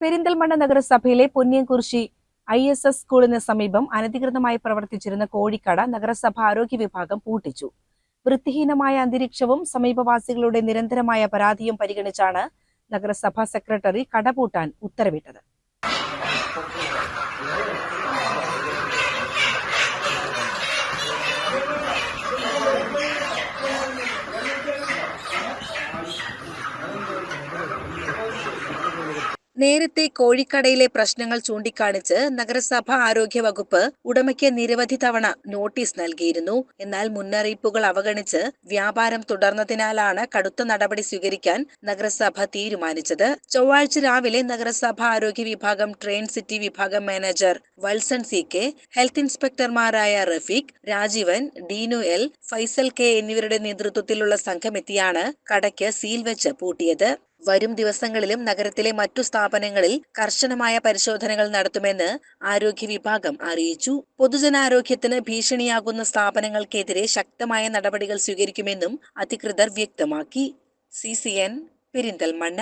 പെരിന്തൽമണ്ണ നഗരസഭയിലെ പൊന്നിയംകുറിശി I S S സ്കൂളിന് സമീപം അനധികൃതമായി പ്രവർത്തിച്ചിരുന്ന കോഴിക്കട നഗരസഭ ആരോഗ്യ വിഭാഗം പൂട്ടിച്ചു. വൃത്തിഹീനമായ അന്തരീക്ഷവും സമീപവാസികളുടെ നിരന്തരമായ പരാതിയും പരിഗണിച്ചാണ് നഗരസഭാ സെക്രട്ടറി കട പൂട്ടാൻ ഉത്തരവിട്ടത്. നേരത്തെ കോഴിക്കടയിലെ പ്രശ്നങ്ങൾ ചൂണ്ടിക്കാണിച്ച് നഗരസഭ ആരോഗ്യ വകുപ്പ് ഉടമയ്ക്ക് നിരവധി തവണ നോട്ടീസ് നൽകിയിരുന്നു. എന്നാൽ മുന്നറിയിപ്പുകൾ അവഗണിച്ച് വ്യാപാരം തുടർന്നതിനാലാണ് കടുത്ത നടപടി സ്വീകരിക്കാൻ നഗരസഭ തീരുമാനിച്ചത്. ചൊവ്വാഴ്ച രാവിലെ നഗരസഭ ആരോഗ്യ വിഭാഗം ട്രെയിൻ സിറ്റി വിഭാഗം manager Valsan C K health ഇൻസ്പെക്ടർമാരായ Rafeeq Rajeevan Deenu L Faisal K എന്നിവരുടെ നേതൃത്വത്തിലുള്ള സംഘമെത്തിയാണ് കടയ്ക്ക് സീൽ വെച്ച് പൂട്ടിയത്. വരും ദിവസങ്ങളിലും നഗരത്തിലെ മറ്റു സ്ഥാപനങ്ങളിൽ കർശനമായ പരിശോധനകൾ നടത്തുമെന്ന് ആരോഗ്യ വിഭാഗം അറിയിച്ചു. പൊതുജനാരോഗ്യത്തിന് ഭീഷണിയാകുന്ന സ്ഥാപനങ്ങൾക്കെതിരെ ശക്തമായ നടപടികൾ സ്വീകരിക്കുമെന്നും അധികൃതർ വ്യക്തമാക്കി. C C N Perinthalmanna.